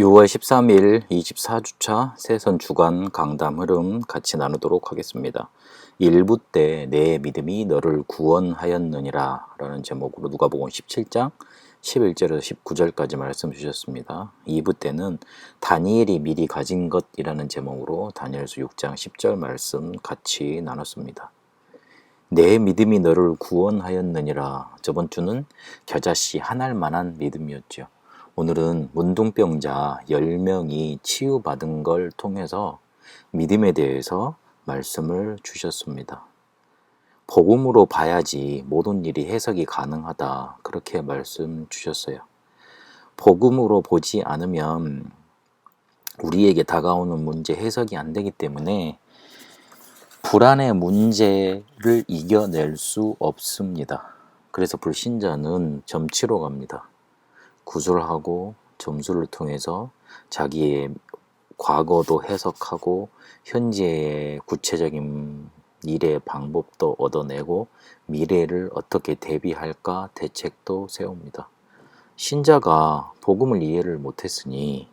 6월 13일 24주차 세선 주간 강담 흐름 같이 나누도록 하겠습니다. 1부 때 내 믿음이 너를 구원하였느니라 라는 제목으로 누가복음 17장 11절에서 19절까지 말씀 주셨습니다. 2부 때는 다니엘이 미리 가진 것이라는 제목으로 다니엘서 6장 10절 말씀 같이 나눴습니다. 내 믿음이 너를 구원하였느니라 저번 주는 겨자씨 하나일 만한 믿음이었죠. 오늘은 문둥병자 10명이 치유받은 걸 통해서 믿음에 대해서 말씀을 주셨습니다. 복음으로 봐야지 모든 일이 해석이 가능하다. 그렇게 말씀 주셨어요. 복음으로 보지 않으면 우리에게 다가오는 문제 해석이 안 되기 때문에 불안의 문제를 이겨낼 수 없습니다. 그래서 불신자는 점치러 갑니다. 구술하고 점수를 통해서 자기의 과거도 해석하고 현재의 구체적인 일의 방법도 얻어내고 미래를 어떻게 대비할까 대책도 세웁니다. 신자가 복음을 이해를 못했으니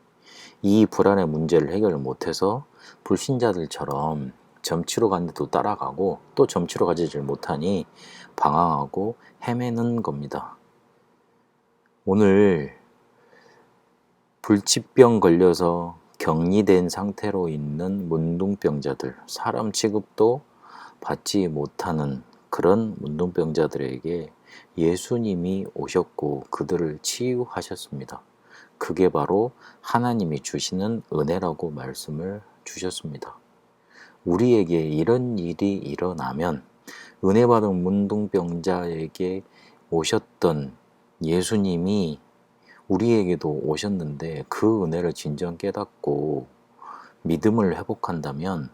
이 불안의 문제를 해결을 못해서 불신자들처럼 점치러 갔는데도 따라가고 또 점치러 가지를 못하니 방황하고 헤매는 겁니다. 오늘 불치병 걸려서 격리된 상태로 있는 문둥병자들, 사람 취급도 받지 못하는 그런 문둥병자들에게 예수님이 오셨고 그들을 치유하셨습니다. 그게 바로 하나님이 주시는 은혜라고 말씀을 주셨습니다. 우리에게 이런 일이 일어나면 은혜 받은 문둥병자에게 오셨던 예수님이 우리에게도 오셨는데 그 은혜를 진정 깨닫고 믿음을 회복한다면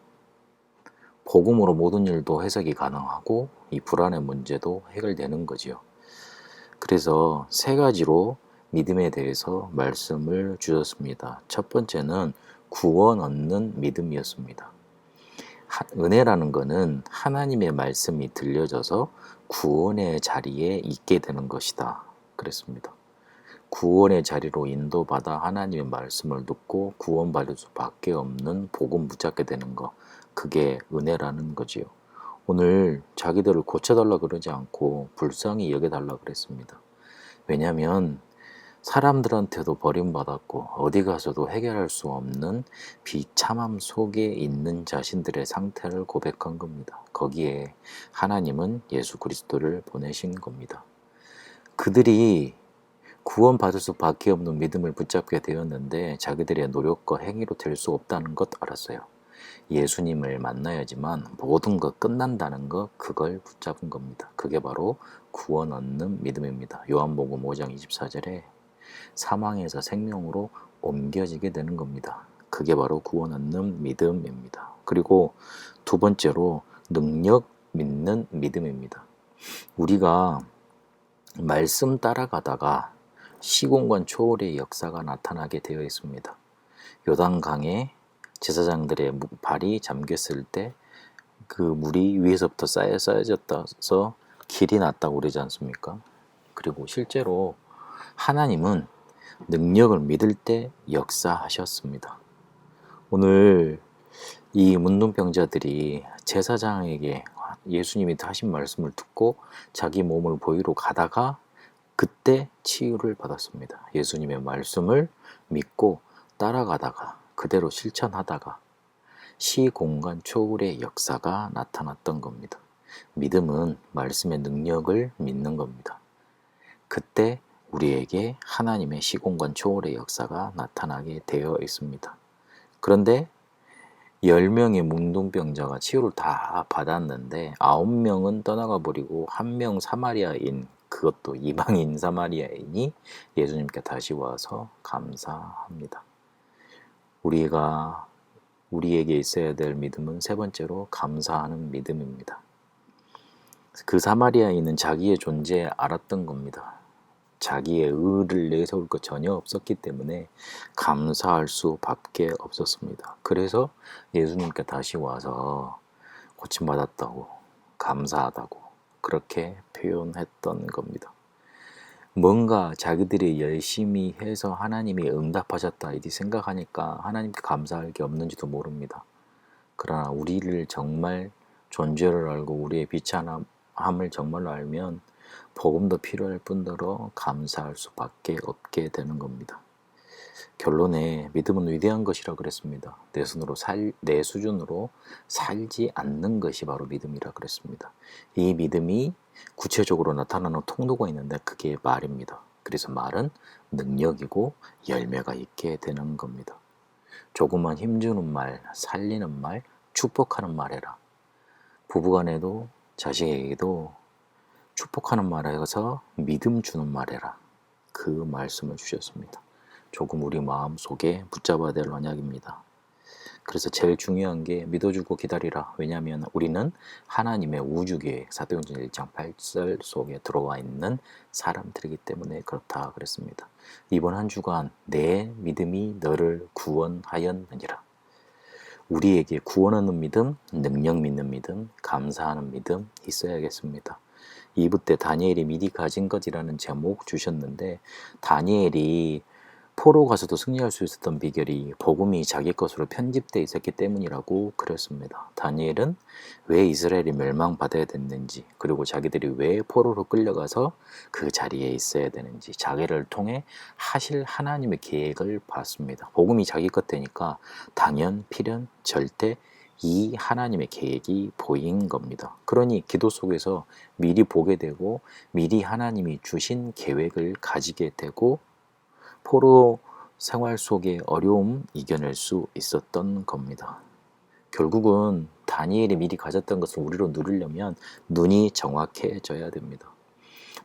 복음으로 모든 일도 해석이 가능하고 이 불안의 문제도 해결되는 거지요. 그래서 세 가지로 믿음에 대해서 말씀을 주셨습니다. 첫 번째는 구원 얻는 믿음이었습니다. 은혜라는 것은 하나님의 말씀이 들려져서 구원의 자리에 있게 되는 것이다. 그랬습니다. 구원의 자리로 인도받아 하나님의 말씀을 듣고 구원받을 수밖에 없는 복음 붙잡게 되는 것. 그게 은혜라는 거지요. 오늘 자기들을 고쳐달라 그러지 않고 불쌍히 여겨달라 그랬습니다. 왜냐하면 사람들한테도 버림받았고 어디 가서도 해결할 수 없는 비참함 속에 있는 자신들의 상태를 고백한 겁니다. 거기에 하나님은 예수 그리스도를 보내신 겁니다. 그들이 구원받을 수밖에 없는 믿음을 붙잡게 되었는데 자기들의 노력과 행위로 될 수 없다는 것 알았어요. 예수님을 만나야지만 모든 것 끝난다는 것 그걸 붙잡은 겁니다. 그게 바로 구원 얻는 믿음입니다. 요한복음 5장 24절에 사망에서 생명으로 옮겨지게 되는 겁니다. 그게 바로 구원 얻는 믿음입니다. 그리고 두 번째로 능력 믿는 믿음입니다. 우리가 말씀 따라가다가 시공간 초월의 역사가 나타나게 되어 있습니다. 요단강에 제사장들의 발이 잠겼을 때 그 물이 위에서부터 쌓여 쌓여졌다서 길이 났다고 그러지 않습니까? 그리고 실제로 하나님은 능력을 믿을 때 역사하셨습니다. 오늘 이 문둥병자들이 제사장에게 예수님이 하신 말씀을 듣고 자기 몸을 보이러 가다가 그때 치유를 받았습니다. 예수님의 말씀을 믿고 따라가다가 그대로 실천하다가 시공간 초월의 역사가 나타났던 겁니다. 믿음은 말씀의 능력을 믿는 겁니다. 그때 우리에게 하나님의 시공간 초월의 역사가 나타나게 되어 있습니다. 그런데 10명의 문둥병자가 치유를 다 받았는데 9명은 떠나가 버리고 한명 사마리아인 그것도 이방인 사마리아인이 예수님께 다시 와서 감사합니다. 우리가 우리에게 있어야 될 믿음은 세 번째로 감사하는 믿음입니다. 그 사마리아인은 자기의 존재 알았던 겁니다. 자기의 의를 내세울 것 전혀 없었기 때문에 감사할 수밖에 없었습니다. 그래서 예수님께 다시 와서 고침받았다고 감사하다고 그렇게 표현했던 겁니다. 뭔가 자기들이 열심히 해서 하나님이 응답하셨다 이렇게 생각하니까 하나님께 감사할 게 없는지도 모릅니다. 그러나 우리를 정말 존재를 알고 우리의 비참함을 정말로 알면 복음도 필요할 뿐더러 감사할 수밖에 없게 되는 겁니다. 결론에 믿음은 위대한 것이라 그랬습니다. 내 손으로 살, 내 수준으로 살지 않는 것이 바로 믿음이라 그랬습니다. 이 믿음이 구체적으로 나타나는 통로가 있는데 그게 말입니다. 그래서 말은 능력이고 열매가 있게 되는 겁니다. 조금만 힘주는 말, 살리는 말, 축복하는 말 해라. 부부간에도 자식에게도 축복하는 말 해서 믿음 주는 말 해라. 그 말씀을 주셨습니다. 조금 우리 마음 속에 붙잡아야 될 언약입니다. 그래서 제일 중요한 게 믿어주고 기다리라. 왜냐하면 우리는 하나님의 우주계획 사도행전 1장 8절 속에 들어와 있는 사람들이기 때문에 그렇다 그랬습니다. 이번 한 주간 내 믿음이 너를 구원하였느니라. 우리에게 구원하는 믿음, 능력 믿는 믿음, 감사하는 믿음 있어야겠습니다. 2부 때 다니엘이 미리 가진 것이라는 제목 주셨는데 다니엘이 포로 가서도 승리할 수 있었던 비결이 복음이 자기 것으로 편집되어 있었기 때문이라고 그랬습니다. 다니엘은 왜 이스라엘이 멸망받아야 됐는지 그리고 자기들이 왜 포로로 끌려가서 그 자리에 있어야 되는지 자기를 통해 하실 하나님의 계획을 봤습니다. 복음이 자기 것 되니까 당연, 필연, 절대 이 하나님의 계획이 보인 겁니다. 그러니 기도 속에서 미리 보게 되고 미리 하나님이 주신 계획을 가지게 되고 포로 생활 속의 어려움 이겨낼 수 있었던 겁니다. 결국은 다니엘이 미리 가졌던 것을 우리로 누리려면 눈이 정확해져야 됩니다.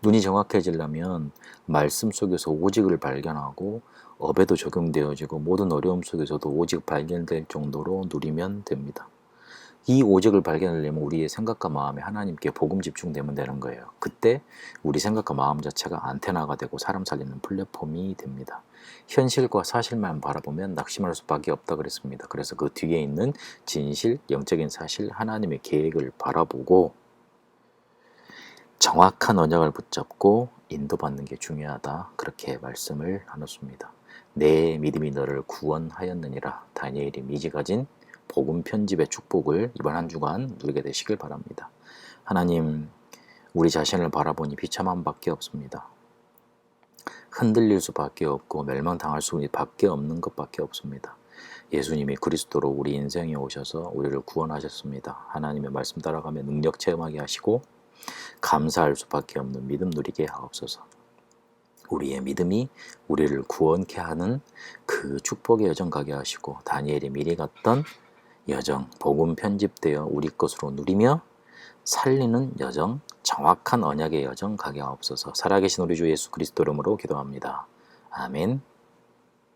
눈이 정확해지려면 말씀 속에서 오직을 발견하고 업에도 적용되어지고 모든 어려움 속에서도 오직 발견될 정도로 누리면 됩니다. 이 오직을 발견하려면 우리의 생각과 마음이 하나님께 복음 집중되면 되는 거예요. 그때 우리 생각과 마음 자체가 안테나가 되고 사람 살리는 플랫폼이 됩니다. 현실과 사실만 바라보면 낙심할 수밖에 없다 그랬습니다. 그래서 그 뒤에 있는 진실, 영적인 사실, 하나님의 계획을 바라보고 정확한 언약을 붙잡고 인도받는 게 중요하다. 그렇게 말씀을 나눴습니다. 내 믿음이 너를 구원하였느니라. 다니엘이 미지 가진 복음 편집의 축복을 이번 한 주간 누리게 되시길 바랍니다. 하나님, 우리 자신을 바라보니 비참함밖에 없습니다. 흔들릴 수밖에 없고 멸망당할 수밖에 없는 것밖에 없습니다. 예수님이 그리스도로 우리 인생에 오셔서 우리를 구원하셨습니다. 하나님의 말씀 따라가며 능력 체험하게 하시고 감사할 수밖에 없는 믿음 누리게 하옵소서. 우리의 믿음이 우리를 구원케 하는 그 축복의 여정 가게 하시고 다니엘이 미리 갔던 여정, 복음 편집되어 우리 것으로 누리며 살리는 여정, 정확한 언약의 여정 가게 하옵소서. 살아계신 우리 주 예수 그리스도 이름으로 기도합니다. 아멘.